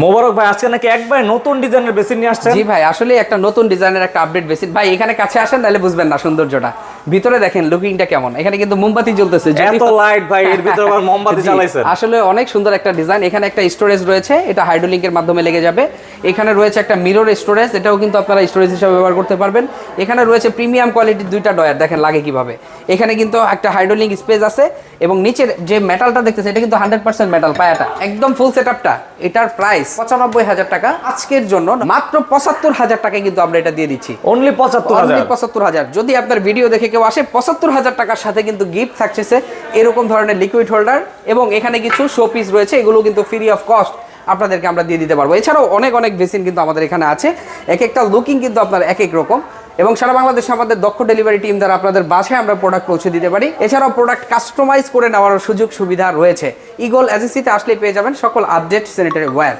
মোবারক ভাই, আজকে নাকি একবার নতুন ডিজাইনের বেসিন নিয়ে আসছেন? জি ভাই আসলে একটা নতুন ডিজাইনের একটা আপডেট বেসিন। ভাই, এখানে কাছে আসেন, তাহলে বুঝবেন না সৌন্দর্যটা। ভিতরে দেখেন লুকিংটা কেমন? এখানে কিন্তু মোমবাতি জ্বলতেছে এত লাইট ভাই এর ভিতরে আবার মোমবাতি জ্বালাইছেন আসলে অনেক সুন্দর একটা ডিজাইন এখানে একটা স্টোরেজ রয়েছে এটা হাইড্রোলিংকের মাধ্যমে লেগে যাবে। এখানে রয়েছে একটা মিরর স্টোরেজ এটাও কিন্তু আপনারা স্টোরেজ হিসেবে ব্যবহার করতে পারবেন। এখানে রয়েছে প্রিমিয়াম কোয়ালিটির দুইটা ডয়ার দেখেন লাগে কীভাবে। এখানে কিন্তু একটা হাইড্রোলিং স্পেস আছে এবং নিচের যে মেটালটা দেখতেছে এটা কিন্তু হান্ড্রেড পার্সেন্ট মেটাল পায়াটা। একদম ফুল সেটআপটা এটার প্রাইস পঁচানব্বই হাজার টাকা। আজকের জন্য মাত্র পঁচাত্তর হাজার টাকায় কিন্তু আমরা এটা দিয়ে দিচ্ছি। অনলি পঁচাত্তর Only পঁচাত্তর হাজার। যদি আপনার ভিডিও দেখে কেউ আসে, পঁচাত্তর হাজার টাকার সাথে কিন্তু গিফট থাকছে এরকম ধরনের লিকুইড হোল্ডার এবং এখানে কিছু শো পিস রয়েছে, এগুলো কিন্তু ফ্রি অফ কস্ট আপনাদেরকে আমরা দিয়ে দিতে পারব। এছাড়াও অনেক অনেক বেসিন কিন্তু আমাদের এখানে আছে। এক একটা লুকিং কিন্তু আপনার এক এক রকম এবং সারা বাংলাদেশে আমাদের দক্ষ ডেলিভারি টিম দ্বারা আপনাদের বাসায় আমরা প্রোডাক্ট পৌঁছে দিতে পারি। এছাড়াও প্রোডাক্ট কাস্টমাইজ করে নেওয়ার সুযোগ সুবিধা রয়েছে। ইগল এজেন্সিতে আসলে পেয়ে যাবেন সকল আপডেট স্যানিটারি ওয়্যার